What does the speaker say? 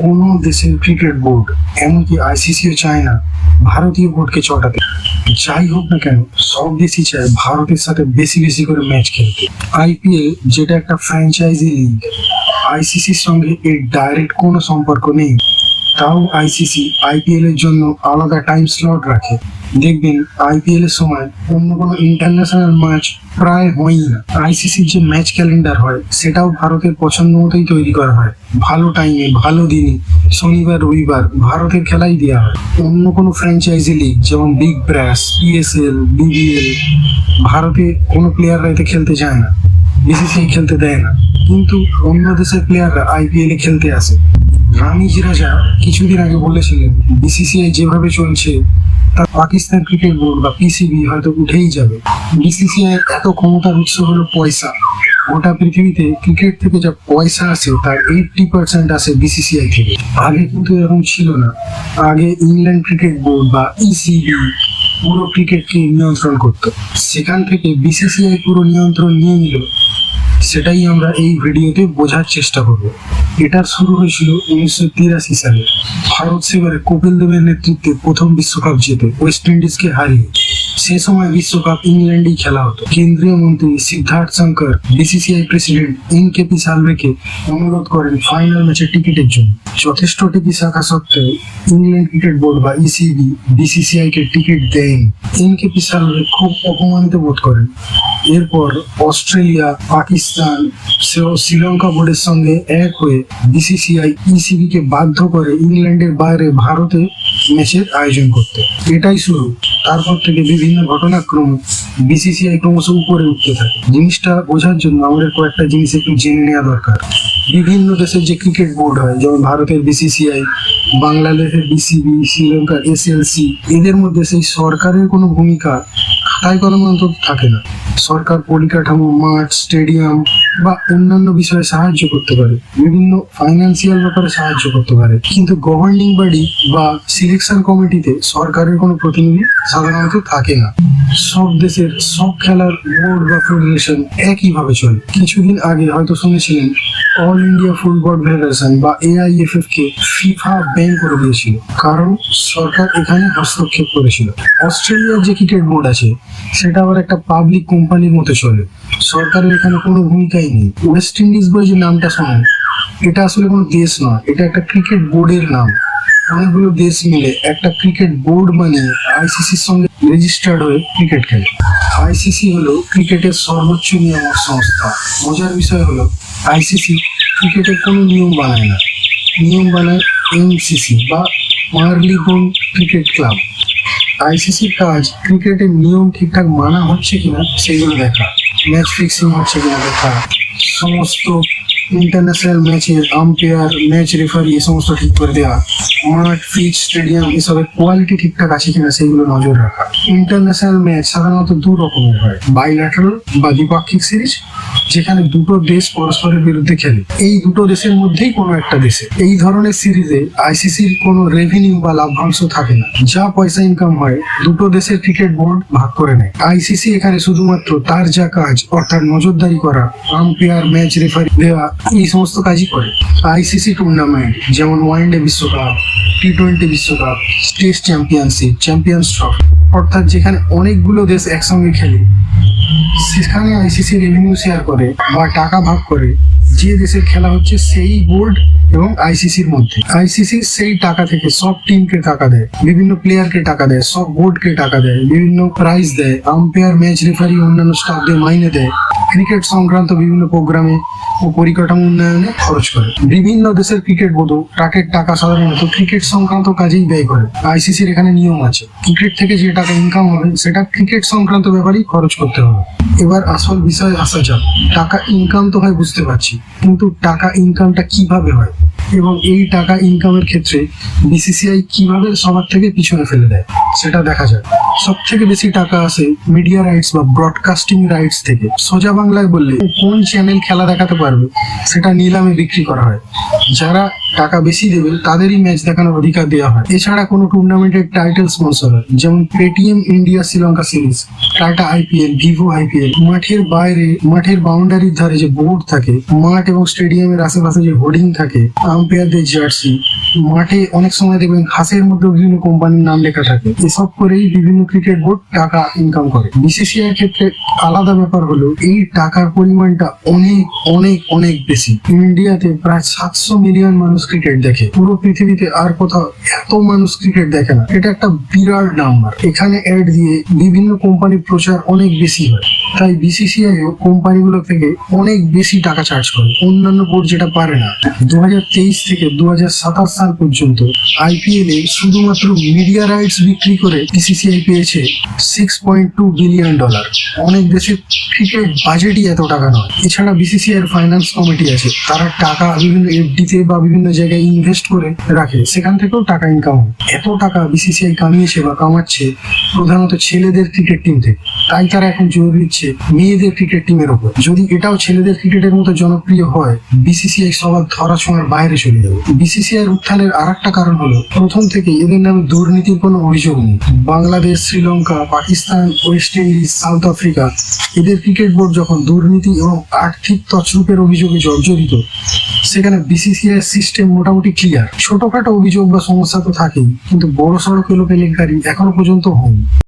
কোনো দেশের cricket board, এমনকি আইসিসিও চায় না, ভারতীয় বোর্ডকে চটাতে। যাই হোক না কেন, সব দেশই চায় ভারতের সাথে বেশি বেশি করে ম্যাচ খেলতে। আইপিএল যেটা একটা ফ্র্যাঞ্চাইজি লিগ আইসিসির সঙ্গে এর ডাইরেক্ট কোনো সম্পর্ক নেই। তাও আইসিসি আইপিএল এর জন্য আলাদা টাইম স্লট রাখে। দেখবেন আইপিএল এর সময় অন্য কোনো ইন্টারন্যাশনাল ম্যাচ প্রায় হয়ই না। আইসিসির যে ম্যাচ ক্যালেন্ডার হয়, সেটাও ভারতের পছন্দ মতোই তৈরি করা হয়। ভালো টাইমে ভালো দিনে, শনিবার, রবিবার ভারতের খেলাই দেওয়া হয়। অন্য কোনো ফ্র্যাঞ্চাইজি লিগ যেমন বিগ ব্র্যাশ পিএসএল বিবিএল ভারতে কোনো প্লেয়াররা এতে খেলতে চায় না। বিসিসিআই খেলতে দেয় না। কিন্তু অন্য দেশের প্লেয়াররা আইপিএল খেলতে আসে। রানিজ রাজা কিছুদিন আগে বলেছিলেন বিসিসিআই যেভাবে চলছে, তা পাকিস্তান ক্রিকেট বোর্ড বা পিসিবি হয়তো উঠেই যাবে। বিসিসিআই এত ক্ষমতার উৎস হলো পয়সা। গোটা পৃথিবীতে ক্রিকেট থেকে যা পয়সা আসে তার এইটটি পার্সেন্ট আসে বিসিসিআই থেকে। আগে কিন্তু এরকম ছিল না। আগে ইংল্যান্ড ক্রিকেট বোর্ড বা ইসিবি পুরো ক্রিকেটকে নিয়ন্ত্রণ করতো। সেখান থেকে বিসিসিআই পুরো নিয়ন্ত্রণ নিয়ে নিল। সেটাই আমরা এই ভিডিওতে বোঝার চেষ্টা করব। এটা শুরু হয়েছিল উনিশশো তিরাশি সালে। ভারত সেবারে কপিল দেবের নেতৃত্বে প্রথম বিশ্বকাপ জেতে ওয়েস্ট ইন্ডিজকে হারিয়ে। সে সময় বিশ্বকাপ ইংল্যান্ডেই খেলা হতো। কেন্দ্রীয় মন্ত্রী Siddhartha Shankar, BCCI president N K P সালভেকে অনুরোধ করেন ফাইনাল ম্যাচের টিকিটের জন্য। যথেষ্ট টিকি শাখা সত্ত্বেও ইংল্যান্ড ক্রিকেট বোর্ড বা ইসিবি বিসিসিআই কে টিকিট দেয়নি। এন কেপি সালভে খুব অপমানিত বোধ করেন। এরপর অস্ট্রেলিয়া, পাকিস্তান শ্রীলঙ্কা বোর্ডের সঙ্গে এক হয়ে বিসিসিআই ইসিবি কে বাধ্য করে ইংল্যান্ডের বাইরে ভারতে ম্যাচের আয়োজন করতে। এটাই শুরু। তারপর থেকে বিভিন্ন ঘটনাক্রম বিসিসিআই ক্রমশ উপরে উঠতে থাকে। জিনিসটা বোঝার জন্য আমাদের কয়েকটা জিনিস একটু জেনে নেওয়া দরকার। বিভিন্ন দেশের যে ক্রিকেট বোর্ড হয়, যেমন ভারতের বিসিসিআই বাংলাদেশের বিসিবি শ্রীলঙ্কার এসএলসি এদের মধ্যে সেই সরকারের কোনো ভূমিকা খাতায় কলমে অন্তত থাকে না। সরকার পরিকাঠামো, মাঠ, স্টেডিয়াম বা অন্যান্য বিষয়ে সাহায্য করতে পারে। বিভিন্ন ফাইন্যান্সিয়াল ব্যাপারে সাহায্য করতে পারে। কিন্তু গভর্নিং বডি বা সিলেকশন কমিটিতে সরকারের কোনো প্রতিনিধি সাধারণত থাকে না। সব দেশের সব খেলার বোর্ড বা ফেডারেশন একইভাবে চলে। কিছুদিন আগে হয়তো শুনেছিলেন অল ইন্ডিয়া ফুটবল ফেডারেশন বা এআইএফএফ কে ফিফা ব্যান করে দিয়েছিল। কারণ সরকার এখানে হস্তক্ষেপ করেছিল। অস্ট্রেলিয়ার যে ক্রিকেট বোর্ড আছে, সেটা আবার একটা পাবলিক কোম্পানির মতো চলে। সরকারের এখানে কোনো ভূমিকাই নেই। ওয়েস্ট ইন্ডিজ বলে যে নামটা শোনেন, এটা আসলে কোনো দেশ নয়, এটা একটা ক্রিকেট বোর্ডের নাম। অনেকগুলো দেশ মিলে একটা ক্রিকেট বোর্ড বানিয়ে আইসিসির সঙ্গে রেজিস্টার্ড হয়ে ক্রিকেট খেলে। আইসিসি হলো ক্রিকেটের সর্বোচ্চ নিয়ামক সংস্থা। মজার বিষয় হলো আইসিসি ক্রিকেটের কোনো নিয়ম বানায় না। নিয়ম বানায় এমসিসি বা মার্লিবোন ক্রিকেট ক্লাব আইসিসির কাজ ক্রিকেটের নিয়ম ঠিকঠাক মানা হচ্ছে কিনা সেগুলো দেখা। ম্যাচ ফিক্সিং হচ্ছে কিনা দেখা। সমস্ত ইন্টারন্যাশনাল ম্যাচের আম্পায়ার ম্যাচ রেফারি এ সমস্ত ঠিক করে দেওয়া মাঠ পিচ স্টেডিয়াম এসবের কোয়ালিটি ঠিকঠাক আছে কিনা সেগুলো নজর রাখা। ইন্টারন্যাশনাল ম্যাচ সাধারণত দু রকমের হয়। বাইল্যাটারাল বা দ্বিপাক্ষিক সিরিজ যেখানে দুটো দেশ পরস্পরের বিরুদ্ধে খেলে। এই দুটো দেশের মধ্যেই কোনো একটা দেশে। এই ধরনের সিরিজে আইসিসির কোনো রেভিনিউ বা লাভ্যাংশ থাকে না। যা পয়সা ইনকাম হয়, দুটো দেশের ক্রিকেট বোর্ড ভাগ করে নেয়। আইসিসি এখানে শুধুমাত্র তার যা কাজ, অর্থাৎ নজরদারি করা আম্পায়ার ম্যাচ রেফারি দেওয়া, এই সমস্ত কাজই করে। আইসিসি টুর্নামেন্ট যেমন ওয়ানডে বিশ্বকাপ টি টোয়েন্টি বিশ্বকাপ টেস্ট চ্যাম্পিয়নশিপ চ্যাম্পিয়ন্স ট্রফি অর্থাৎ যেখানে অনেকগুলো দেশ একসঙ্গে খেলে, সেখানে আইসিসি রেভিনিউ শেয়ার করে বা টাকা ভাগ করে, যে দেশের খেলা হচ্ছে সেই বোর্ড এবং আইসিসির মধ্যে। আইসিসি সেই টাকা থেকে সব টিমকে টাকা দেয়, বিভিন্ন প্লেয়ারকে টাকা দেয়, সব বোর্ডকে টাকা দেয়, বিভিন্ন প্রাইজ দেয় আম্পায়ার ম্যাচ রেফারি অন্যান্য স্টাফদের মাইনে দেয়। ক্রিকেট সংক্রান্ত বিভিন্ন প্রোগ্রামে ও পরিকাঠামো উন্নয়নে খরচ করে। বিভিন্ন দেশের ক্রিকেট বোর্ডও টাকের টাকা সাধারণত ক্রিকেট সংক্রান্ত কাজেই ব্যয় করে। আইসিসির এখানে নিয়ম আছে। ক্রিকেট থেকে যে টাকা ইনকাম হবে, সেটা ক্রিকেট সংক্রান্ত ব্যাপারেই খরচ করতে হবে। এবার আসল বিষয়ে আসা যাক। টাকা ইনকাম তো হয় বুঝতে পারছি, কিন্তু টাকা ইনকামটা কীভাবে হয়? এবং এই টাকা ইনকামের ক্ষেত্রে বিসিসিআই কীভাবে সবার থেকে পিছনে ফেলে দেয়, সেটা দেখা যায় সব থেকে বেশি টাকা আসে মিডিয়া রাইটস বা ব্রডকাস্টিং রাইটস থেকে। সোজা বাংলায় বললে কোন চ্যানেল খেলা দেখাতে পারবে, সেটা নিলামে বিক্রি করা হয়। যারা টাকা বেশি দেবে, তাদেরই ম্যাচ দেখানোর অধিকার দেওয়া হয়। এছাড়া কোনো টুর্নামেন্টের টাইটেল স্পন্সর হয়। যেমন Paytm India Sri Lanka series Tata IPL Vivo IPL মাঠের বাইরে, মাঠের বাউন্ডারির ধারে যে বোর্ড থাকে, মাঠ এবং স্টেডিয়ামের আশেপাশে যে হোর্ডিং থাকে আম্পায়ারদের জার্সি মাঠে অনেক সময় দেখবেন হাঁসের মধ্যে বিভিন্ন কোম্পানির নাম লেখা থাকে। এসব করেই বিভিন্ন ক্রিকেট বোর্ড টাকা ইনকাম করে। বিসিসিআই ক্ষেত্রে আলাদা ব্যাপার হলো, এই টাকার পরিমাণটা অনেক অনেক অনেক অনেক বেশি। ইন্ডিয়াতে প্রায় সাতশো মিলিয়ন মানুষ ক্রিকেট দেখে। পুরো পৃথিবীতে আর কোথাও এত মানুষ ক্রিকেট দেখে না। এটা একটা বিরাট নাম্বার এখানে অ্যাড দিয়ে বিভিন্ন কোম্পানির প্রচার অনেক বেশি হয়। তাই বিসিসিআই ও কোম্পানিগুলো থেকে অনেক বেশি টাকা চার্জ করে। অন্যান্য বোর্ড যেটা পারে না। দু হাজার তেইশ থেকে দু হাজার সাতাশ সাল পর্যন্ত আইপিএল এ শুধুমাত্র মিডিয়া রাইটস বিক্রি করে বিসিসিআই পেয়েছে six point two billion dollar অনেক দেশের ক্রিকেট বাজেটই এত টাকা নয়। এছাড়া বিসিসিআই এর ফাইন্যান্স কমিটি আছে। তারা টাকা বিভিন্ন এফডিতে বা বিভিন্ন জায়গায় ইনভেস্ট করে রাখে। সেখান থেকেও টাকা ইনকাম এত টাকা বিসিসিআই কামিয়েছে বা কামাচ্ছে প্রধানত ছেলেদের ক্রিকেট টিম থেকে। তাই তারা এখন জোর দিচ্ছে মেয়েদের ক্রিকেট টিমের ওপর যদি এটাও ছেলেদের ক্রিকেটের মতো জনপ্রিয় হয় বিসিসিআই সবার ধরা ছোঁয়ার বাইরে চলে যাবে। বিসিসিআই উত্থানের আর একটা কারণ হলো, প্রথম থেকে এদের নামে দুর্নীতির কোনো অভিযোগ নেই। Bangladesh, Sri Lanka, Pakistan, West Indies, South Africa, এদের ক্রিকেট বোর্ড যখন দুর্নীতি এবং আর্থিক তছরূপের অভিযোগে জর্জরিত, সেখানে বিসিসিআই সিস্টেম মোটামুটি ক্লিয়ার ছোটখাটো অভিযোগ বা সমস্যা তো থাকেই, কিন্তু বড় সড়ো কেলো কেলেঙ্কারি এখনও পর্যন্ত হয়নি।